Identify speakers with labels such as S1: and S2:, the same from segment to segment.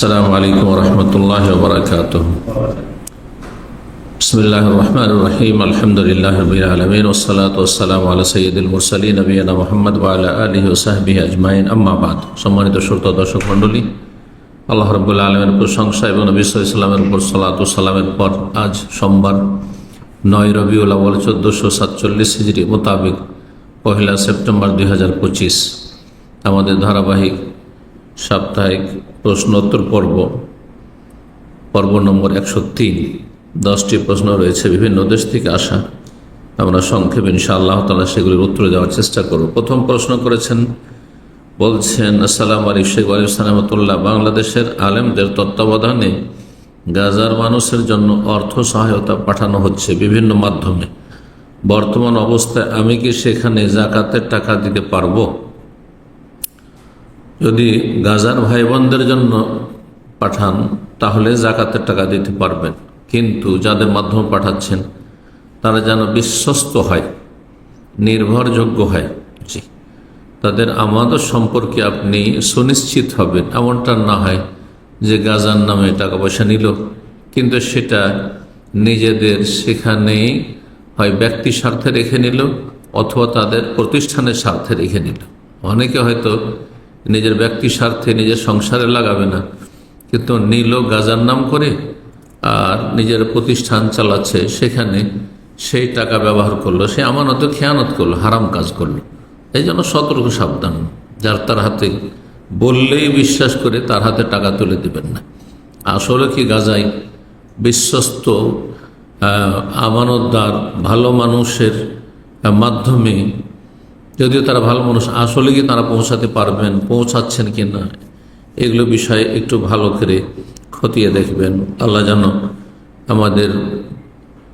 S1: السلام عليكم ورحمة الله وبركاته بسم الله الرحمن الرحيم الحمد لله رب العالمين والصلاة والسلام على سيد المرسلين نبينا محمد وعلى آله وصحبه أجمعين أما بعد সম্মানিত শ্রোতা দর্শক মণ্ডলী আল্লাহ রব্বুল্লা আলমের প্রশংসা এবং নবী ইসলামের উপর সালাত সালামের পর আজ সোমবার নয় রবিউল আউ্ল চোদ্দোশো সাতচল্লিশ হিজড়ি মোতাবেক পহেলা সেপ্টেম্বর দুই হাজার পঁচিশ আমাদের ধারাবাহিক সাপ্তাহিক প্রশ্নোত্তর পর্ব। পর্ব নম্বর একশো তিন। দশটি প্রশ্ন রয়েছে বিভিন্ন দেশ থেকে আসা। আমরা সংক্ষেপে ইনশা আল্লাহ তালা সেগুলির উত্তর দেওয়ার চেষ্টা করব। প্রথম প্রশ্ন করেছেন, বলছেন, আসসালাম আলী শেখ আলী সালামতুল্লাহ বাংলাদেশের আলেমদের তত্ত্বাবধানে গাজার মানুষের জন্য অর্থ সহায়তা পাঠানো হচ্ছে বিভিন্ন মাধ্যমে। বর্তমান অবস্থায় আমি কি সেখানে জাকাতের টাকা দিতে পারব? যদি গাজার ভাই বোনদের জন্য পাঠান, তাহলে জাকাতের টাকা দিতে পারবেন। কিন্তু যাদের মাধ্যমে পাঠাচ্ছেন, তারা যেন বিশ্বস্ত হয়, নির্ভরযোগ্য হয়। জি। তাদের আমাদের সম্পর্কে আপনি সুনিশ্চিত হবেন। এমনটা না হয় যে গাজার নামে টাকা পয়সা নিল, কিন্তু সেটা নিজেদের সেখানেই হয় ব্যক্তি স্বার্থে রেখে নিল, অথবা তাদের প্রতিষ্ঠানের স্বার্থে রেখে নিল। অনেকে হয়তো নিজের ব্যক্তি স্বার্থে নিজের সংসারে লাগাবে না। কিন্তু নিল গাজার নাম করে আর নিজের প্রতিষ্ঠান চালাচ্ছে, সেখানে সেই টাকা ব্যবহার করল, সে আমানত খেয়ানত করল, হারাম কাজ করল। এই জন্য সতর্ক সাবধান, যার তার হাতে বললেই বিশ্বাস করে তার হাতে টাকা তুলে দেবেন না। আসলে কি গাজাই বিশ্বস্ত আমানতদার, ভালো মানুষের মাধ্যমে যদিও তারা ভালো মানুষ, আসলে কি তারা পৌঁছাতে পারবেন, পৌঁছাচ্ছেন কি না, এগুলো বিষয়ে একটু ভালো করে খতিয়ে দেখবেন। আল্লাহ যেন আমাদের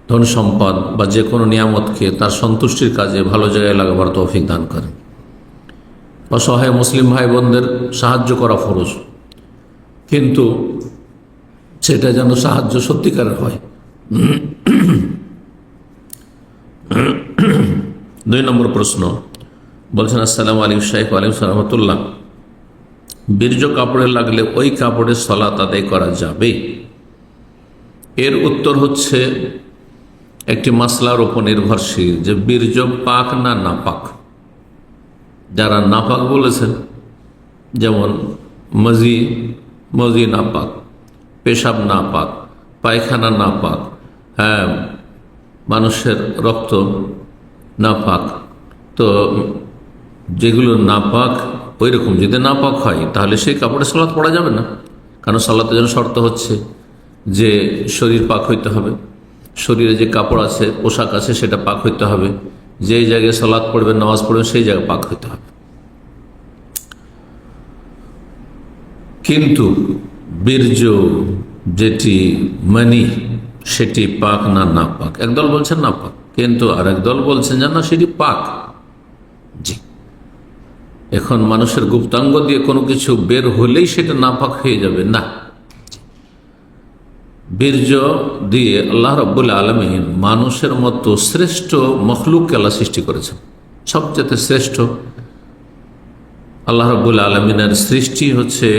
S1: ধন সম্পদ বা যে কোনো নিয়ামতকে তার সন্তুষ্টির কাজে ভালো জায়গায় লাগাবার তৌফিক দান করেন। অসহায় মুসলিম ভাই বোনদের সাহায্য করা ফরজ। কিন্তু সেটা যেন সাহায্য সত্যিকারের হয়। দুই নম্বর প্রশ্ন। বলছেন, আসসালাম আলিম শাইফ আলিম সালামতুল্লাহ বীর্য কাপড়ে লাগলে ওই কাপড়ে সলাত আদায় করা যাবে। এর উত্তর হচ্ছে, একটি মাসলার উপর নির্ভরশীল যে বীর্য পাক না নাপাক। যারা নাপাক বলেছেন, যেমন মজি মজি নাপাক, পেশাব নাপাক, পায়খানা নাপাক হ্যাঁ মানুষের রক্ত নাপাক, তো যেগুলো নাপাক ওই রকম যদি নাপাক হয়, তাহলে সেই কাপড়ে সলাৎ পড়া যাবে না। কারণ সলাতের জন্য শর্ত হচ্ছে যে শরীর পাক হইতে হবে। শরীরে যে কাপড় আছে, পোশাক আছে, সেটা পাক হইতে হবে। যেই জায়গায় সলাৎ পড়বে নামাজ পড়বে সেই জায়গায় পাক হইতে হবে। কিন্তু বীর্য যেটি মানি, সেটি পাক না না পাক একদল বলছেন না পাক কিন্তু আর একদল বলছেন যে না, সেটি পাক। এখন মানুষের গুপ্তাঙ্গ দিয়ে কোনো কিছু বের হলেই সেটা নাপাক হয়ে যাবে। না। বীর্য দিয়ে আল্লাহ রব্বুল আলমিন মানুষের মতো শ্রেষ্ঠ মখলুক আল্লাহ সৃষ্টি করেছেন। সবচেয়ে শ্রেষ্ঠ আল্লাহ রব্বুল আলমিনের সৃষ্টি হচ্ছে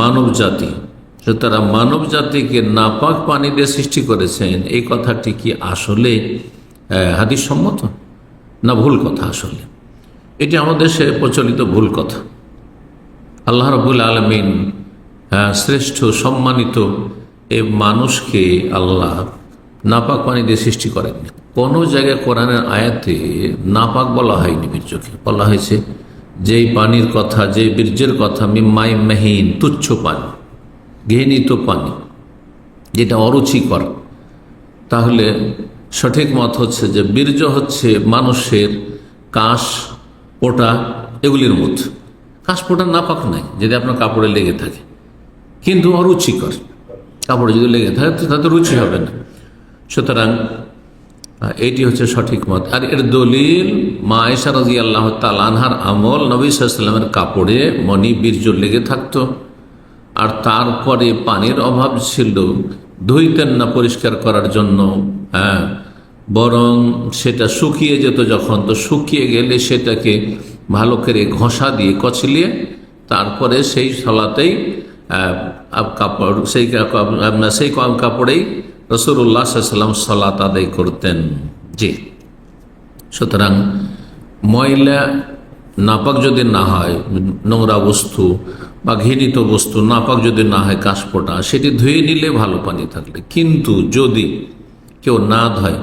S1: মানব জাতি। তারা মানব জাতিকে নাপাক পানি দিয়ে সৃষ্টি করেছেন, এই কথাটি কি আসলে হাদিস সম্মত না ভুল কথা আসলে? এটি আমাদের দেশে প্রচলিত ভুল কথা। আল্লাহ রবুল আলমিন শ্রেষ্ঠ, সম্মানিত এ মানুষকে আল্লাহ নাপাক পানি দিয়ে সৃষ্টি করেননি কোনো জায়গায় কোরআনের আয়াতে নাপাক বলা হয়নি বীর্যকে বলা হয়েছে, যেই পানির কথা যে বীর্যের কথা, মিম্মাই মেহিন, তুচ্ছ পানি, ঘৃণিত পানি, যেটা অরুচিকর, তাহলে সঠিক মত হচ্ছে যে বীর্য হচ্ছে মানুষের কাশ পোটা, এগুলির মধ্যে কাশ পোটা নাপাক নাই, যদি আপনার কাপড়ে লেগে থাকে। কিন্তু অরুচিকর। কাপড়ে যদি লেগে থাকে তাতে রুচি হবে না। সুতরাং এইটি হচ্ছে সঠিক মত। আর এর দলিল, মা আয়সা রাজি আল্লাহ তালানহার আমল নবী সাল্লামের কাপড়ে মনি বীর্য লেগে থাকতো। আর তারপরে পানির অভাব ছিল, ধুইতেন না পরিষ্কার করার জন্য। হ্যাঁ বরং সেটা শুকিয়ে যেত যখন, তো শুকিয়ে গেলে সেটাকে ভালো করে ঘষা দিয়ে কচলিয়ে তারপরে সেই সলাতেই কাপড়, সেই সেই কাপড়েই রসুল্লাহ সাল্লাম সলাত আদায় করতেন। জি। সুতরাং ময়লা নাপাক যদি না হয়, নোংরা বস্তু বা ঘৃণিত বস্তু নাপাক যদি না হয় কাশপোটা সেটি ধুয়ে নিলে ভালো পানি থাকলে কিন্তু যদি কেউ না ধয়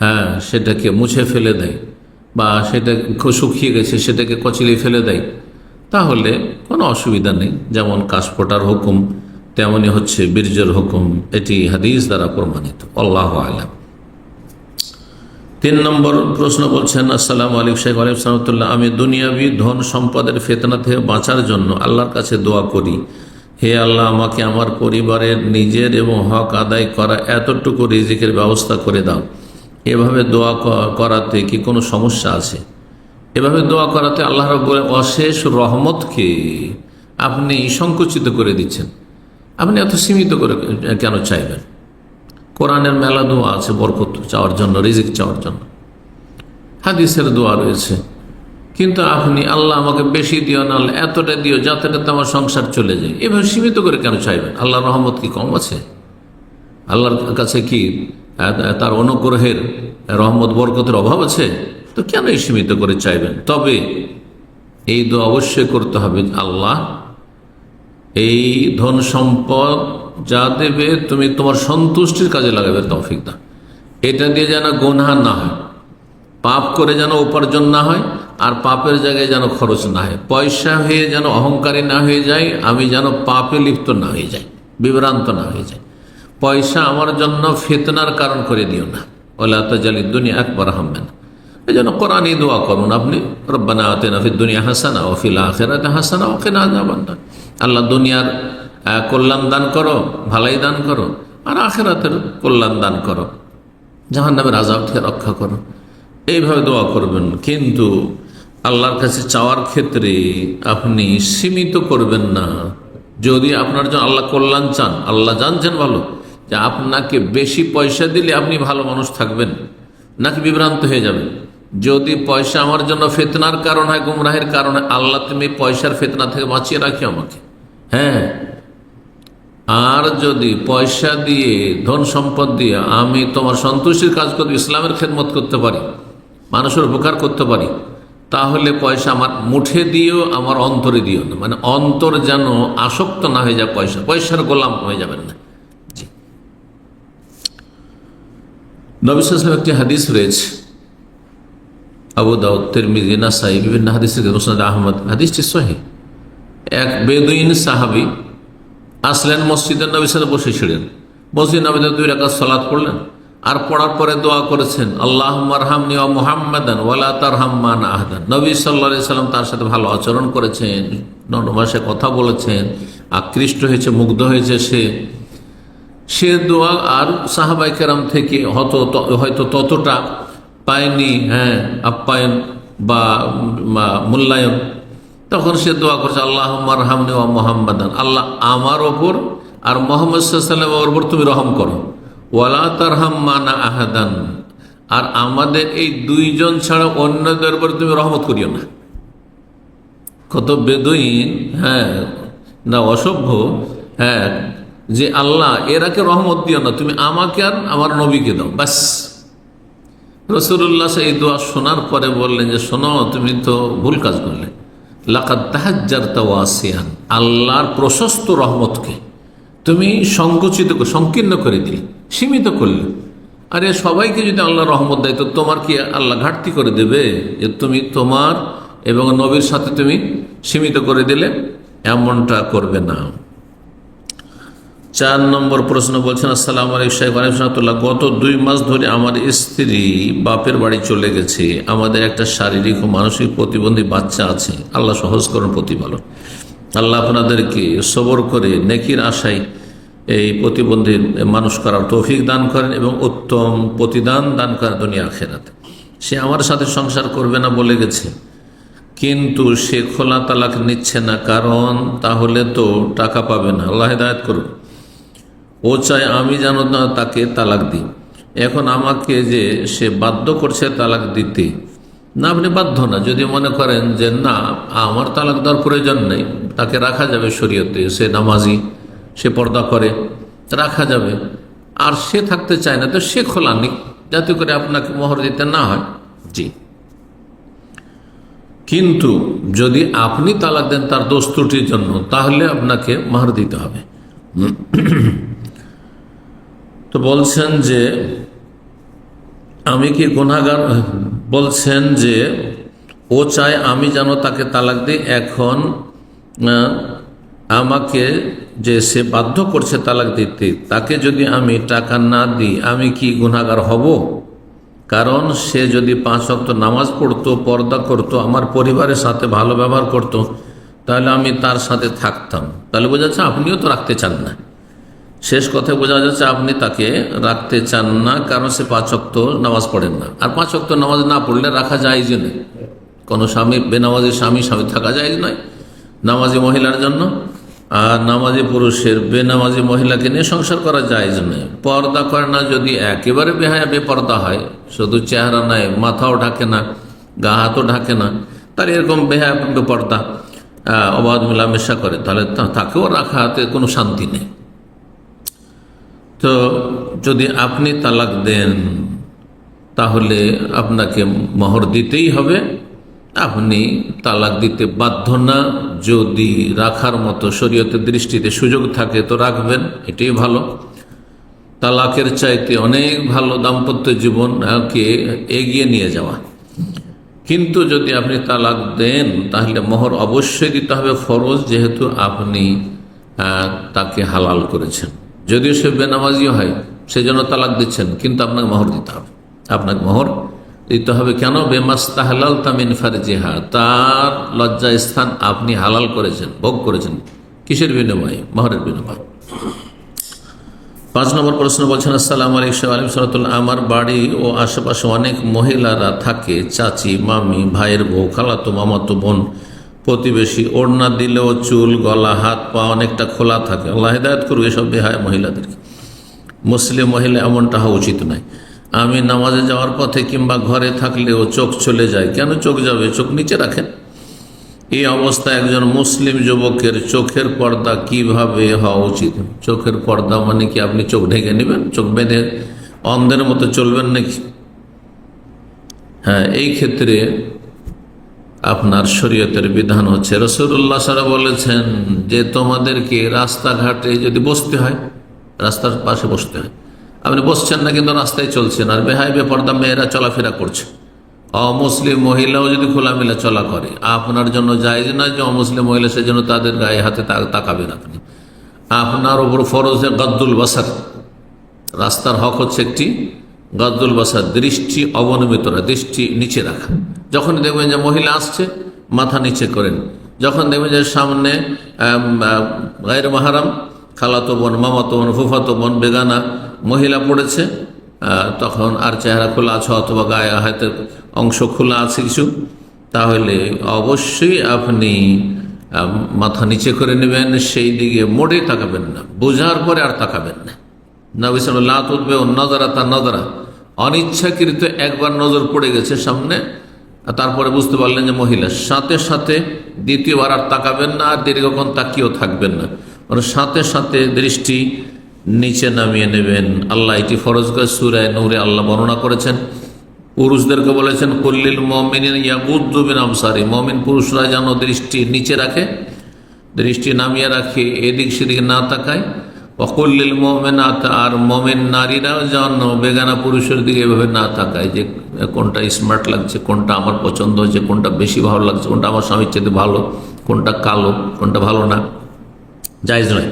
S1: হ্যাঁ সেটাকে মুছে ফেলে দেয় বা সেটা শুকিয়ে গেছে, সেটাকে কচলে ফেলে দেয়। তাহলে কোনো অসুবিধা নেই, যেমন কাশফোটার হুকুম তেমনই হচ্ছে বীর্যের হুকুম, এটি হাদিস দ্বারা প্রমাণিত। আল্লাহ আলাম। তিন নম্বর প্রশ্ন বলছেন, আসসালাম আলিক শেখ আলিম সালামতুল্লাহ আমি দুনিয়াবি ধন সম্পদের ফেতনা থেকে বাঁচার জন্য আল্লাহর কাছে দোয়া করি। হে আল্লাহ, আমাকে আমার পরিবারের নিজের এবং হক আদায় করা এতটুকু রিজিকের ব্যবস্থা করে দাও। এভাবে দোয়া করাতে কি কোনো সমস্যা আছে? এভাবে দোয়া করাতে আল্লাহ রব্বুল অশেষ রহমতকে আপনি সংকুচিত করে দিচ্ছেন। আপনি এত সীমিত করে কেন চাইবেন? কোরআনের মেলা দোয়া আছে বরকত চাওয়ার জন্য, রিজিক চাওয়ার জন্য। হাদিসের দোয়া রয়েছে। কিন্তু আপনি আল্লাহ আমাকে বেশি দিও না আল্লাহ এতটা দিও যাতে আমার সংসার চলে যায়। এভাবে সীমিত করে কেন চাইবেন? আল্লাহর রহমত কি কম আছে? আল্লাহর কাছে কি তার অনুগ্রহের রহমত বরকতের অভাব আছে, তো কেন এই সীমিত করে চাইবেন? তবে এই দোয়া অবশ্যই করতে হবে আল্লাহ, এই ধন সম্পদ যা দেবে তুমি তোমার সন্তুষ্টির কাজে লাগাবে তৌফিক দা এটা দিয়ে যেন গুনহা না হয়, পাপ করে যেন উপার্জন না হয়, আর পাপের জায়গায় যেন খরচ না হয়। পয়সা হয়ে যেন অহংকারী না হয়ে যায়, আমি যেন পাপে লিপ্ত না হয়ে যাই, বিভ্রান্ত না হয়ে যায় পয়সা আমার জন্য ফেতনার কারণ করে দিও না। ওলা তাজালি দুনিয়া একবার হামবেন এই জন্য কোরআনই দোয়া করুন আপনি। রব্বানা ফিদ দুনিয়া হাসানা ও ফিল আখেরাতে হাসানা ওকে না যাবান না আল্লাহ দুনিয়ার কল্যাণ দান করো, ভালাই দান করো, আর আখেরাতের কল্যাণ দান করো। জাহান নামের আজাব থেকে রক্ষা করো। এইভাবে দোয়া করবেন। কিন্তু আল্লাহর কাছে চাওয়ার ক্ষেত্রে আপনি সীমিত করবেন না। যদি আপনার জন্য আল্লাহ কল্যাণ চান, আল্লাহ জানছেন ভালো। যে আপনাকে বেশি পয়সা দিলে আপনি ভালো মানুষ থাকবেন, নাকি বিভ্রান্ত হয়ে যাবেন? যদি পয়সা আমার জন্য ফেতনার কারণ হয়, গুমরাহের কারণে আল্লাহ তুমি পয়সার ফেতনা থেকে বাঁচিয়ে রাখি আমাকে। হ্যাঁ? আর যদি পয়সা দিয়ে, ধন সম্পদ দিয়ে আমি তোমার সন্তুষ্টির কাজ করতে ইসলামের খেদমত করতে পারি, মানুষের উপকার করতে পারি, তাহলে পয়সা আমার মুঠে দিও, আমার অন্তরে দিও না। মানে অন্তর যেন আসক্ত না হয়ে যায় পয়সা, পয়সার গোলাম হয়ে যাবেন না জি নবিসাম একটি হাদিস রয়েছে। আবু দাউদ, তিরমিজি, নাসাই, বিভিন্ন হাদিস থেকে মুসনাদ আহমদ। হাদিসটি সহি। এক বেদুইন সাহাবি আসলেন মসজিদের নবী সালে বসেছিলেন মসজিদ নবীদের দুই রাকাত সালাত পড়লেন আর পড়ার পরে দোয়া করেছেন আল্লাহ মারহামনি ও মুহাম্মাদান ওয়ালা তার হাম্মান আহদান। নবী সাল্লা সাল্লাম তার সাথে ভালো আচরণ করেছেন নরমাসে কথা বলেছেন, আকৃষ্ট হয়েছে, মুগ্ধ হয়েছে সে। সে দোয়া আর সাহাবাই কেরাম থেকে হয়তো হয়তো ততটা পায়নি হ্যাঁ আপ্যায়ন বা মূল্যায়ন তখন সে দোয়া করছে আল্লাহ মারহামনি ও মোহাম্মদান। আল্লাহ আমার ওপর আর মোহাম্মদ সাল্লামের ওপর তুমি রহম করো। ওয়ালা তারহাম মানা আহাদান। আর আমাদের এই দুইজন ছাড়া অন্যদের উপর তুমি রহমত করিও না। কত বেদইন হ্যাঁ না অসভ্য হ্যাঁ যে আল্লাহ এরাকে রহমত দিও না, তুমি আমাকে আর আমার নবীকে দাও, ব্যাস। রসুল্লাহ এই দোয়া শোনার পরে বললেন যে, শোনো, তুমি তো ভুল কাজ করলে। লাকাত আল্লাহর প্রশস্ত রহমতকে তুমি সংকুচিত সংকীর্ণ করে দিলে, সীমিত করলে। আরে, সবাইকে যদি আল্লাহ রহমত দেয়, তো তোমার কি আল্লাহ ঘাটতি করে দেবে যে, তুমি তোমার এবং নবীর সাথে তুমি সীমিত করে দিলে? এমনটা করবে না। চার নম্বর প্রশ্ন বলছেন, আসসালাম আলাইকুম শেখ আলিমসাল্লাহ গত দুই মাস ধরে আমার স্ত্রী বাপের বাড়ি চলে গেছে। আমাদের একটা শারীরিক ও মানসিক প্রতিবন্ধী বাচ্চা আছে। আল্লাহ সহজ করুন প্রতিপালন। আল্লাহ আপনাদেরকে সবর করে নেকির আশায় এই প্রতিবন্ধী মানুষ করার তৌফিক দান করেন এবং উত্তম প্রতিদান দান করেন দুনিয়া খেরাতে সে আমার সাথে সংসার করবে না বলে গেছে। কিন্তু সে খোলা তালাক নিচ্ছে না। কারণ তাহলে তো টাকা পাবে না। আল্লাহ হেদায়ত করুন ও চায় আমি যেন তাকে তালাক দিই। এখন আমাকে যে সে বাধ্য করছে তালাক দিতে, না আপনি বাধ্য না, যদি মনে করেন যে না, আমার তালাক দেওয়ার প্রয়োজন নেই, তাকে রাখা যাবে শরীয়তে, সে নামাজি, সে পর্দা করে, রাখা যাবে। আর সে থাকতে চায় না, তো সে খোলা নিক যাতে করে আপনাকে মোহর দিতে না হয়। জি। কিন্তু যদি আপনি তালাক দেন তার দোষ ত্রুটির জন্য, তাহলে আপনাকে মার দিতে হবে। তো বলছেন যে, আমি কি গুণাগার বলছেন যে, ও চায় আমি যেন তাকে তালাক দিই, এখন আমাকে যে সে বাধ্য করছে তালাক দিতে, তাকে যদি আমি টাকা না দিই, আমি কি গুণাগার হব? কারণ সে যদি পাঁচ অক্ত নামাজ পড়তো, পর্দা করত, আমার পরিবারের সাথে ভালো ব্যবহার করত, তাহলে আমি তার সাথে থাকতাম। তাহলে বোঝা যাচ্ছে আপনিও তো রাখতে চান না। শেষ কথায় বোঝা যাচ্ছে আপনি তাকে রাখতে চান না, কারণ সে পাঁচ অক্ত নামাজ পড়েন না। আর পাঁচ অক্ত নামাজ না পড়লে রাখা যায় যে নেই কোনো স্বামী বেনামাজি স্বামী স্বামী থাকা যায় নয়। নামাজি মহিলার জন্য, আর নামাজি পুরুষের বেনামাজি মহিলাকে নিয়ে সংসার করা যায় নয়। পর্দা করে না, যদি একেবারে বেহায়া, বেপর্দা হয়, শুধু চেহারা নাই, মাথাও ঢাকে না, গা হাতও ঢাকে না তার এরকম বেহায়া, বেপর্দা অবাধ মেলামেশা করে, তাহলে তাকেও রাখাতে কোনো শান্তি নেই। তো যদি আপনি তালাক দেন, তাহলে আপনাকে মহর দিতেই হবে। আপনি তালাক দিতে বাধ্য না। যদি রাখার মতো শরীয়তের দৃষ্টিতে সুযোগ থাকে, তো রাখবেন। এটাই ভালো। তালাকের চাইতে অনেক ভালো দাম্পত্য জীবনকে এগিয়ে নিয়ে যাওয়া। কিন্তু যদি আপনি তালাক দেন, তাহলে মহর অবশ্যই দিতে হবে। ফরজ যেহেতু আপনি তাকে হালাল করেছেন। যদিও সে বেনামাজিও হয় সেজন্য তালাক দিচ্ছেন, কিন্তু আপনাকে মোহর দিতে হবে। আপনাকে মোহর দিতে হবে কেন? বেমাস তাহলাল তামিন ফারজিহা, তার লজ্জা স্থান আপনি হালাল করেছেন, ভোগ করেছেন। কিসের বিনিময়ে? মোহরের বিনিময়ে। পাঁচ নম্বর প্রশ্ন বলছেন, আসসালাম আলাইকুম আলিম সালাতুল্লাহ আমার বাড়ি ও আশেপাশে অনেক মহিলারা থাকে, চাচি, মামি, ভাইয়ের বউ, খালাতো, মামাতো, বোন। প্রতিবেশী, ওড়না দিলেও চুল, গলা, হাত, পা অনেকটা খোলা থাকে। আল্লাহ হেদায়ত করবে এসব বেহায় মহিলাদেরকে। মুসলিম মহিলা এমনটা হওয়া উচিত নয়। আমি নামাজে যাওয়ার পথে কিংবা ঘরে থাকলেও চোখ চলে যায়। কেন চোখ যাবে? চোখ নিচে রাখেন। এই অবস্থায় একজন মুসলিম যুবকের চোখের পর্দা কীভাবে হওয়া উচিত? চোখের পর্দা মানে কি? আপনি চোখ ঢেকে নেবেন? চোখ বেঁধে অন্ধের মতো চলবেন নাকি? হ্যাঁ এই ক্ষেত্রে আপনার শরীয়তের বিধান হচ্ছে রসুল্লাহ সারা বলেছেন যে তোমাদেরকে রাস্তাঘাটে যদি বসতে হয়, রাস্তার পাশে বসতে হয়। আপনি বসছেন না কিন্তু রাস্তায় চলছেন, আর বেহাই বেপর্দা মেয়েরা চলাফেরা করছে। অমুসলিম মহিলাও যদি খোলামেলা চলা করে, আপনার জন্য জায়জ না যে অমুসলিম মহিলা সেজন্য তাদের গায়ে হাতে তাকাবেন আপনি। আপনার ওপর ফরজ গদ্দুল বাসার। রাস্তার হক হচ্ছে একটি গদ্দুল বাসার দৃষ্টি অবনমিতরা দৃষ্টি নিচে রাখা। যখন দেখবেন যে মহিলা আসছে, মাথা নিচে করেন। যখন দেখবেন যে সামনে গায়ের মাহারাম, খালাতো বোন, মামাতো বোন, ফুফাতো বোন, বেগানা মহিলা পড়েছে তখন আর চেহারা খোলা আছে অথবা গায়ে, হাতের অংশ খোলা আছে কিছু, তাহলে অবশ্যই আপনি মাথা নিচে করে নেবেন, সেই দিকে মোড়ে তাকাবেন না। বোঝার পরে আর তাকাবেন না। নবী সাল্লাহ উঠবে ও নজরা তার নজরা। অনিচ্ছাকৃত একবার নজর পড়ে গেছে সামনে তারপরে বুঝতে পারলেন যে মহিলা, সাথে সাথে দ্বিতীয়বার আর তাকাবেন না আর দীর্ঘক্ষণ তাকিয়েও থাকবেন না। মানে সাথে সাথে দৃষ্টি নিচে নামিয়ে নেবেন। আল্লাহ এটি ফরজ করে সুরায় নৌরে আল্লাহ বর্ণনা করেছেন। পুরুষদেরকে বলেছেন, কল্লিল মমিন আমসারি। মমিন পুরুষরা যেন দৃষ্টি নিচে রাখে, দৃষ্টি নামিয়ে রাখে, এদিক সেদিকে না তাকায়। অকল্লিল মোমেনাত, আর মোমেন নারীরাও যেন বেগানা পুরুষের দিকে এভাবে না তাকায় যে কোনটা স্মার্ট লাগছে, কোনটা আমার পছন্দ হচ্ছে কোনটা বেশি ভালো লাগছে, কোনটা আমার স্বামীর চেয়ে ভালো, কোনটা কালো, কোনটা ভালো না। জায়জ নয়।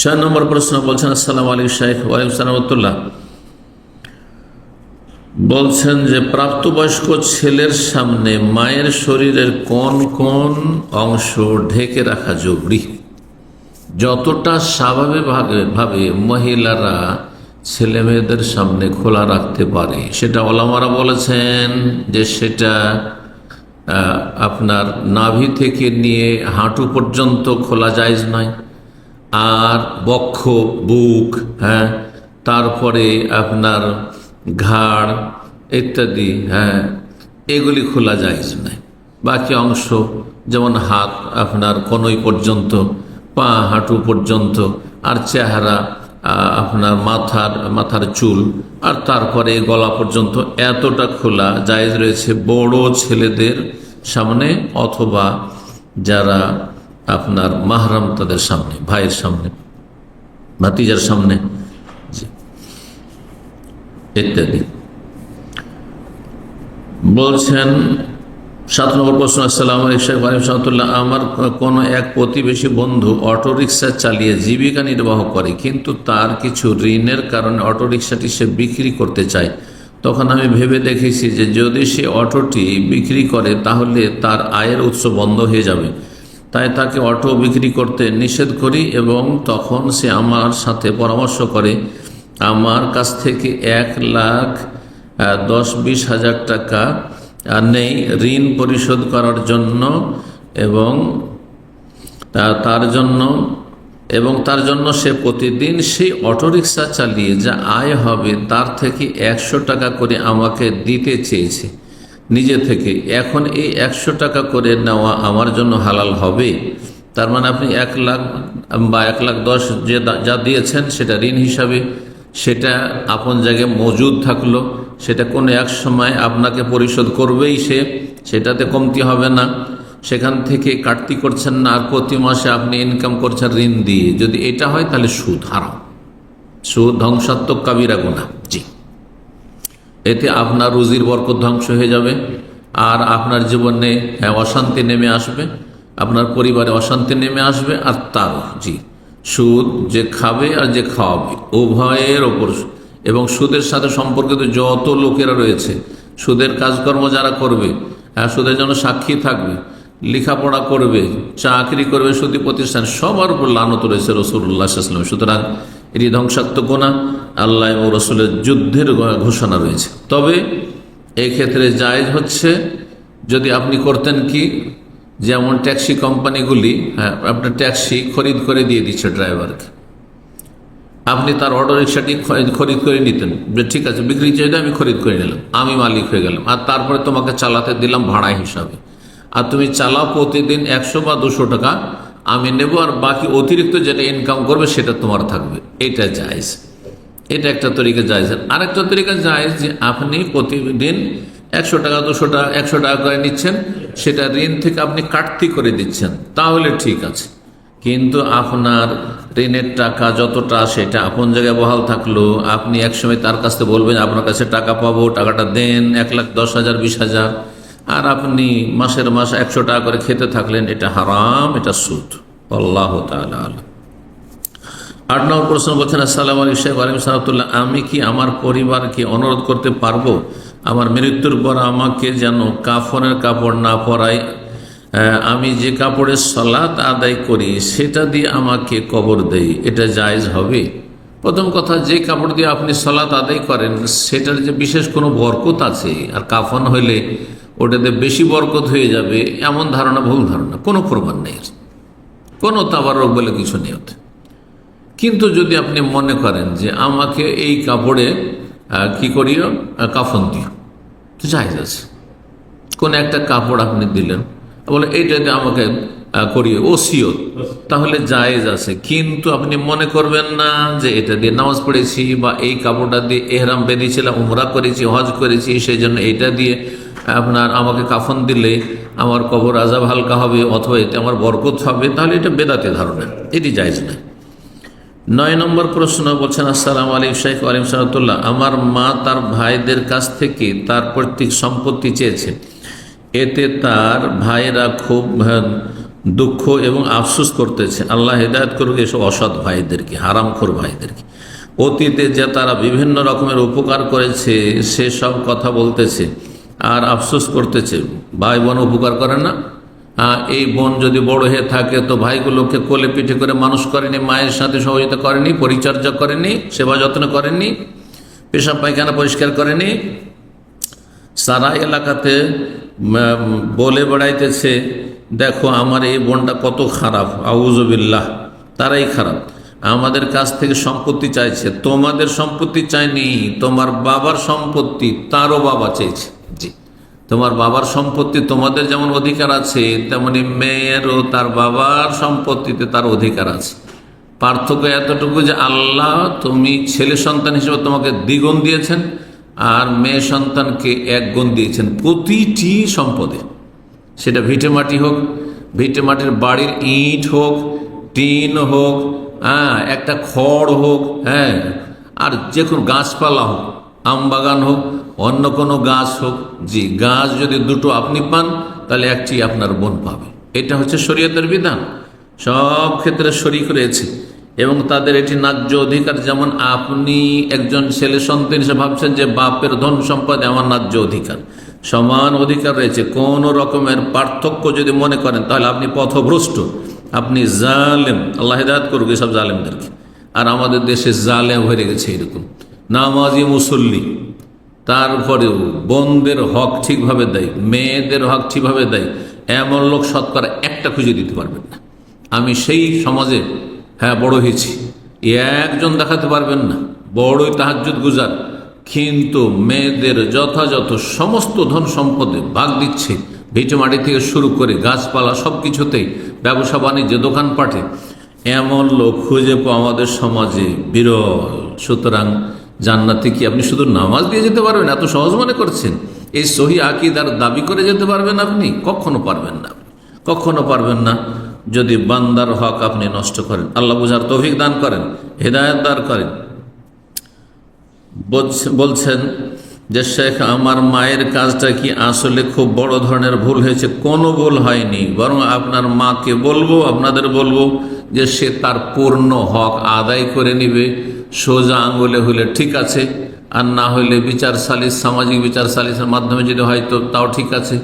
S1: ছয় নম্বর প্রশ্ন বলছেন, আসসালাম আলী শাহেখ ওয়ালিম সালামতুল্লাহ বলছেন যে, প্রাপ্তবয়স্ক ছেলের সামনে মায়ের শরীরের কোন কোন অংশ ঢেকে রাখা জরুরি? যতটা স্বাভাবিকভাবে ভাবে মহিলারা ছেলে মেয়েদের সামনে খোলা রাখতে পারে, সেটা ওলামারা বলেছেন যে, সেটা আপনার নাভি থেকে নিয়ে হাঁটু পর্যন্ত খোলা যায়জ নয়। আর বক্ষ, বুক হ্যাঁ তারপরে আপনার ঘাড় ইত্যাদি হ্যাঁ এগুলি খোলা যায় নাই বাকি অংশ, যেমন হাত আপনার কনই পর্যন্ত, পা, হাঁটু পর্যন্ত, আর চেহারা আপনার মাথার মাথার চুল, আর তারপরে গলা পর্যন্ত এতটা খোলা জায়েজ রয়েছে বড় ছেলেদের সামনে অথবা যারা আপনার মাহরাম তাদের সামনে, ভাইয়ের সামনে, ভাতিজার সামনে। ইত্যাদি। বলছেন, সাত নম্বর প্রশ্ন, আসসালাম আমার কোনো এক প্রতিবেশী বন্ধু অটোরিকশা চালিয়ে জীবিকা নির্বাহ করে, কিন্তু তার কিছু ঋণের কারণে অটোরিকশাটি সে বিক্রি করতে চায়। তখন আমি ভেবে দেখেছি যে যদি সে অটোটি বিক্রি করে, তাহলে তার আয়ের উৎস বন্ধ হয়ে যাবে। তাই তাকে অটো বিক্রি করতে নিষেধ করি এবং তখন সে আমার সাথে পরামর্শ করে আমার কাছ থেকে এক লাখ দশ বিশ হাজার টাকা নেই ঋণ পরিশোধ করার জন্য এবং তার জন্য এবং তার জন্য সে প্রতিদিন সেই অটোরিকশা চালিয়ে যা আয় হবে তার থেকে একশো টাকা করে আমাকে দিতে চেয়েছে। নিজে থেকে। এখন এই একশো টাকা করে নেওয়া আমার জন্য হালাল হবে? তার মানে আপনি এক লাখ বা এক লাখ দশ যে যা দিয়েছেন সেটা ঋণ হিসাবে সেটা আপন জায়গায় মজুদ থাকল সেটা কোনো এক সময় আপনাকে পরিশোধ করবেই সে সেটাতে কমতি হবে না। সেখান থেকে কাটতি করছেন না আর প্রতি মাসে আপনি ইনকাম করছেন ঋণ দিয়ে। যদি এটা হয় তাহলে সুদ হারাম। সুদ ধ্বংসাত্মক কাবিরা গুণা জি। এতে আপনার রুজির বরকত ধ্বংস হয়ে যাবে আর আপনার জীবনে হ্যাঁ, অশান্তি নেমে আসবে আপনার পরিবারে অশান্তি নেমে আসবে আর তারও জি। সুদ যে খাবে আর যে খাওয়াবে, উভয়ের ওপর এবং সুদের সাথে সম্পর্কিত যত লোকেরা রয়েছে, সুদের কাজকর্ম যারা করবে হ্যাঁ সুদের জন্য সাক্ষী থাকবে, লেখাপড়া করবে, চাকরি করবে, সুদী প্রতিষ্ঠান, সবার উপর লানত রয়েছে রসুল্লাহ ইসলাম সুতরাং এটি ধ্বংসাত্মক গোনা আল্লাহ এবং রসুলের যুদ্ধের ঘোষণা রয়েছে। তবে এক্ষেত্রে ক্ষেত্রে জায়েজ হচ্ছে, যদি আপনি করতেন কি? যেমন ট্যাক্সি কোম্পানিগুলি হ্যাঁ আপনার ট্যাক্সি খরিদ করে দিয়ে দিচ্ছে ড্রাইভারকে। আপনি তার অটো রিক্সাটি খরিদ করে নিতেন। যে ঠিক আছে, বিক্রি চাইলে আমি খরিদ করে নিলাম, আমি মালিক হয়ে গেলাম। আর তারপরে তোমাকে চালাতে দিলাম ভাড়া হিসাবে। আর তুমি চালাও প্রতিদিন একশো বা দুশো টাকা, আমি নেব আর বাকি অতিরিক্ত যেটা ইনকাম করবে সেটা তোমার থাকবে। এটা জায়জ। এটা একটা তরিকা জায়জ। আরেকটা তরিকা জায়জ যে আপনি প্রতিদিন একশো টাকা, দুশো টাকা, একশো টাকা করে নিচ্ছেন, সেটা ঋণ থেকে আপনি কাটতি করে দিচ্ছেন, তাহলে ঠিক আছে। কিন্তু আপনার ঋণের টাকা যতটা সেটা আপন জায়গায় বহাল থাকল, আপনি একসময় তার কাছ থেকে বলবেন, আপনার কাছে টাকা পাবো, টাকাটা দেন, এক লাখ দশ হাজার, বিশ হাজার। আর আপনি মাসের মাস একশো টাকা করে খেতে থাকলেন, এটা হারাম, এটা সুদ। আল্লাহ আলম। আট নম্বর প্রশ্ন বলছেন, আসসালাম আলী শেখ আলিম সাহাবতুল্লাহ আমি কি আমার পরিবারকে অনুরোধ করতে পারব আমার মৃত্যুর পর আমাকে যেন কাফনের কাপড় না পরায় আমি যে কাপড়ের সলাৎ আদায় করি, সেটা দিয়ে আমাকে কবর দেই। এটা জায়জ হবে? প্রথম কথা, যে কাপড় দিয়ে আপনি সলাৎ আদায় করেন, সেটার যে বিশেষ কোনো বরকত আছে? আর কাফন হইলে ওটাতে বেশি বরকত হয়ে যাবে, এমন ধারণা, ভুল ধারণা, কোনো প্রমাণ নেই। কোনো তাবারক বলে কিছু নেই কিন্তু যদি আপনি মনে করেন যে আমাকে এই কাপড়ে কি করিও? কাফন দিও। জায়জ আছে। কোন একটা কাপড় আপনি দিলেন, বলে এইটাতে আমাকে করিয়ে ওসিয়ত তাহলে জায়েজ আছে। কিন্তু আপনি মনে করবেন না যে এটা দিয়ে নামাজ পড়েছি বা এই কাপড়টা দিয়ে এহরাম বেঁধেছিলাম, উমরা করেছি, হজ করেছি, সেই জন্য এইটা দিয়ে আপনার আমাকে কাফন দিলে আমার কবর আজাব হালকা হবে অথবা এতে আমার বরকত হবে, তাহলে এটা বেদাতে ধারণা। এটি জায়েজ নয়। নয় নম্বর প্রশ্ন বলছেন, আসসালাম আলী শেখ আলিম সাহতুল্লাহ আমার মা তার ভাইদের কাছ থেকে তার পৈতৃক সম্পত্তি চেয়েছে। এতে তার ভাইরা খুব দুঃখ এবং আফসোস করতেছে। আল্লাহ হেদায়ত করুক এসব অসৎ ভাইদেরকে, হারামখোর ভাইদেরকে। অতীতে যে তারা বিভিন্ন রকমের উপকার করেছে সেসব কথা বলতেছে আর আফসোস করতেছে। ভাই বোন উপকার করে না? এই বোন যদি বড় হয়ে থাকে তো ভাইগুলোকে কোলে পিঠে করে মানুষ করেনি, মায়ের সাথে সহযোগিতা করেনি, পরিচর্যা করেনি, সেবা যত্ন করেনি, পেশাব পায়খানা পরিষ্কার করেনি। সারা এলাকাতে বলে বেড়াইতেছে, দেখো, আমার এই বোনটা কত খারাপ আউজবিল্লাহ তারাই খারাপ। আমাদের কাছ থেকে সম্পত্তি চাইছে, তোমাদের সম্পত্তি চাইনি, তোমার বাবার সম্পত্তি তারও বাবা চেয়েছে। জি। তোমার বাবার সম্পত্তি তোমাদের যেমন অধিকার আছে, তেমনি মেয়েরও তার বাবার সম্পত্তিতে তার অধিকার আছে। পার্থক্য এতটুকু যে আল্লাহ তুমি ছেলে সন্তান হিসেবে তোমাকে দ্বিগুণ দিয়েছেন, আর মেয়ে সন্তানকে এক গুণ দিয়েছেন প্রতিটি সম্পদে। সেটা ভিটে মাটি হোক, ভিটে মাটির বাড়ির ইট হোক, টিন হোক হ্যাঁ একটা খড় হোক হ্যাঁ আর যে কোনো গাছপালা হোক, আম বাগান হোক অন্য কোনো গাছ হোক, জি, গাছ যদি দুটো আপনি পান, তাহলে একটি আপনার বোন পাবে। এটা হচ্ছে শরীয়তের বিধান। সব ক্ষেত্রে শরিক রয়েছে এবং তাদের এটি ন্যায্য অধিকার। যেমন আপনি একজন ছেলে সন্তান হিসেবে ভাবছেন যে বাপের ধন সম্পদ আমার ন্যায্য অধিকার। সমান অধিকার রয়েছে। কোন রকমের পার্থক্য যদি মনে করেন, তাহলে আপনি পথভ্রষ্ট। আপনি জালেম। আল্লাহ হেদায়ত করুক এসব জালেমদেরকে। আর আমাদের দেশে জালেম হয়ে গেছে এরকম। নামাজি মুসল্লি। তারপরেও বোনদের হক ঠিকভাবে দেয়, মেয়েদের হক ঠিকভাবে দেয়, এমন লোক শতকরা একটা খুঁজে দিতে পারবেন না। আমি সেই সমাজে হ্যাঁ বড় হয়েছি। একজন দেখাতে পারবেন না। বড়ই তাহাজুদ গুজার। কিন্তু মেয়েদের যথাযথ সমস্ত ধন সম্পদে ভাগ দিচ্ছে। ভিটেমাটি থেকে শুরু করে গাছপালা সব কিছুতেই ব্যবসা বাণিজ্য, দোকানপাটে। এমন লোক খুঁজে পাওয়া আমাদের সমাজে বিরল। সুতরাং জান্নাতে কি আপনি শুধু নামাজ দিয়ে যেতে পারবেন? এত সহজ মনে করছেন? এই সহি আকিদার দাবি করে যেতে পারবেন আপনি? কখনো পারবেন না। কখনো পারবেন না। যদি বান্দার হক আপনি নষ্ট করেন, আল্লাহ বুঝার তৌফিক দান করেন, হেদায়ত দান করেন। বলছে- বলছেন যে, শেখ, আমার মায়ের কাজটা কি আসলে খুব বড় ধরনের ভুল হয়েছে? কোনো ভুল হয়নি। বরং আপনার মাকে বলব, আপনাদের বলব যে, সে তার পূর্ণ হক আদায় করে নিবে। সোজা আঙ্গুলে হলে ঠিক আছে, আর না হলে বিচার সালিস, সামাজিক বিচার সালিসের মাধ্যমে যদি হয়তো তাও ঠিক আছে,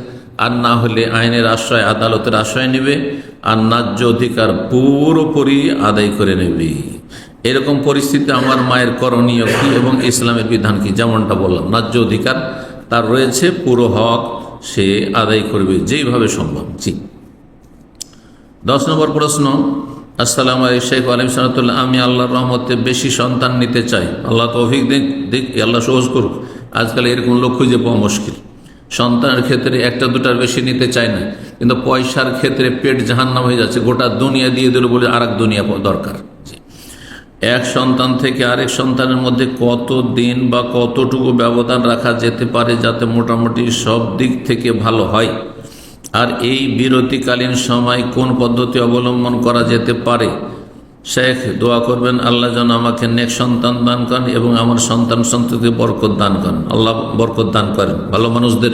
S1: আর না হলে আইনের আশ্রয়, আদালতের আশ্রয় নেবে, আর ন্যায্য অধিকার পুরোপুরি আদায় করে নেবে। এরকম পরিস্থিতি আমার মায়ের করণীয় কি এবং ইসলামের বিধান কি? যেমনটা বললাম, ন্যায্য অধিকার তার রয়েছে, পুরো হক সে আদায় করবে যেইভাবে সম্ভব। জি। দশ নম্বর প্রশ্ন আসসালাম আলাইকুম শেখ আলিম সালাতুল্লাহ। আমি আল্লাহর রহমতে বেশি সন্তান নিতে চাই। আল্লাহ তৌফিক দিক দিক আল্লাহ সহজ করুক। আজকাল এরকম লোক খুঁজে পাওয়া মুশকিল। সন্তানের ক্ষেত্রে একটা দুটার বেশি নিতে চায় না। কিন্তু পয়সার ক্ষেত্রে পেট জাহান্নাম হয়ে যাচ্ছে। গোটা দুনিয়া দিয়ে দিল বলে আর দুনিয়া দরকার। এক সন্তান থেকে আরেক সন্তানের মধ্যে কত দিন বা কতটুকু ব্যবধান রাখা যেতে পারে যাতে মোটামুটি সব দিক থেকে ভালো হয়? আর এই বিরতিকালীন সময় কোন পদ্ধতি অবলম্বন করা যেতে পারে? শেখ, দোয়া করবেন, আল্লাহ যেন আমাকে নেক সন্তান দান করেন এবং আমার সন্তান সন্ততি বরকত দান করেন। আল্লাহ বরকত দান করেন। ভালো মানুষদের,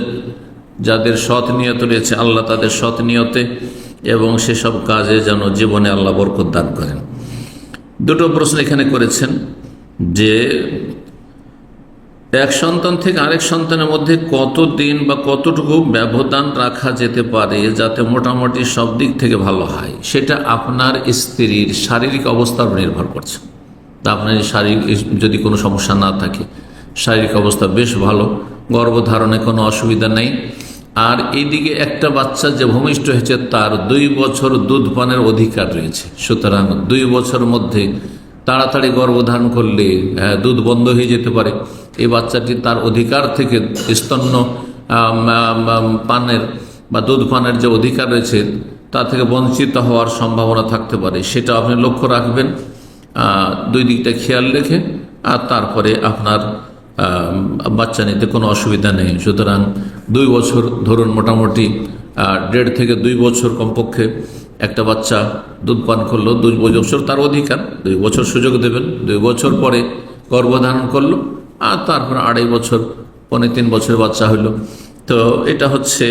S1: যাদের সৎ নিয়ত রয়েছে, আল্লাহ তাদের সৎ নিয়তে এবং সেসব কাজে যেন জীবনে আল্লাহ বরকত দান করেন। দুটো প্রশ্ন এখানে করেছেন যে এক সন্তান থেকে আরেক সন্তানের মধ্যে কত দিন বা কতটুকু ব্যবধান রাখা যেতে পারে যাতে মোটামুটি সব দিক থেকে ভালো হয় সেটা আপনার স্ত্রীর শারীরিক অবস্থার নির্ভর করছে। তা আপনার শারীরিক যদি কোনো সমস্যা না থাকে শারীরিক অবস্থা বেশ ভালো গর্ভধারণে কোনো অসুবিধা নেই। আর এইদিকে একটা বাচ্চা যে ভূমিষ্ঠ হয়েছে তার দুই বছর দুধ পানের অধিকার রয়েছে। সুতরাং দুই বছর মধ্যে তাড়াতাড়ি গর্ভধারণ করলে আহ, দুধ বন্ধ হয়ে যেতে পারে। এই বাচ্চাটি তার অধিকার থেকে স্তন্য পানের বা দুধ পানের যে অধিকার রয়েছে, তা থেকে বঞ্চিত হওয়ার সম্ভাবনা থাকতে পারে। সেটা আপনি লক্ষ্য রাখবেন। দুই দিকটা খেয়াল রেখে, আর তারপরে আপনার বাচ্চা নিতে কোনো অসুবিধা নেই। সুতরাং দুই বছর ধরুন মোটামুটি দেড় থেকে দুই বছর কমপক্ষে একটা বাচ্চা দুধ পান করল, দুই বছর তার অধিকার, দুই বছর সুযোগ দেবেন, দুই বছর পরে গর্ভধারণ করল আর তারপর আড়াই বছর পনেরো তিন বছরের বাচ্চা হলো তো এটা হচ্ছে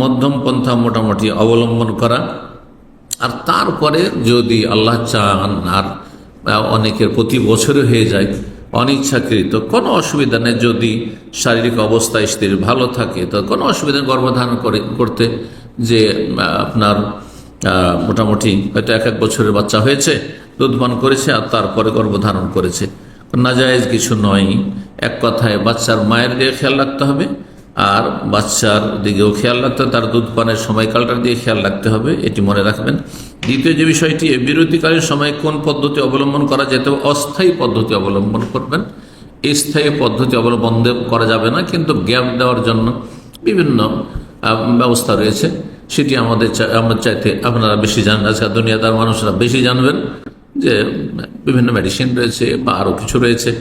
S1: মধ্যম পন্থা মোটামুটি অবলম্বন করা। আর তারপরে যদি আল্লাহ চান আর অনেকের প্রতি বছরে হয়ে যায় অনিচ্ছাকৃত, কোনো অসুবিধা নেই। যদি শারীরিক অবস্থা স্ত্রীর ভালো থাকে, তো কোনো অসুবিধা গর্ভধারণ করে, করতে যে আপনার মোটামুটি হয়তো এক এক বছরের বাচ্চা হয়েছে, দুধ পান করেছে আর তারপরে গর্ভধারণ করেছে। নাজায়েজ কিছু নয়। এক কথায় বাচ্চার মায়ের দিকে খেয়াল রাখতে হবে, আর বাচ্চার দিকেও খেয়াল রাখতে হবে, তার দুধ পানের সময়কালটার দিকে খেয়াল রাখতে হবে, এটি মনে রাখবেন। দ্বিতীয় যে বিষয়টি বিরতিকালীন সময় কোন পদ্ধতি অবলম্বন করা যেতে অস্থায়ী পদ্ধতি অবলম্বন করবেন। স্থায়ী পদ্ধতি অবলম্বন করা যাবে না, কিন্তু গ্যাপ দেওয়ার জন্য বিভিন্ন ব্যবস্থা রয়েছে। সেটি আমাদের আমরা চাইতে আপনারা বেশি জানেন। আজকাল দুনিয়াদার মানুষরা বেশি জানবেন। যে বিভিন্ন মেডিসিন রয়েছে বা আরও কিছু রয়েছে,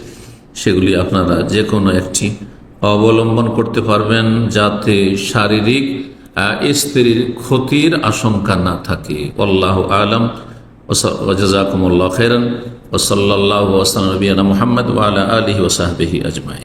S1: সেগুলি আপনারা যে কোনো একটি অবলম্বন করতে পারবেন যাতে শারীরিক স্ত্রীর ক্ষতির আশঙ্কা না থাকে। আল্লাহ আলম। ওজাকুমুল্লাহ খেরন ওসল্লাহ ওসলাম মোহাম্মদ ওয়ালা আলহি ওসাহবিহি আজমাই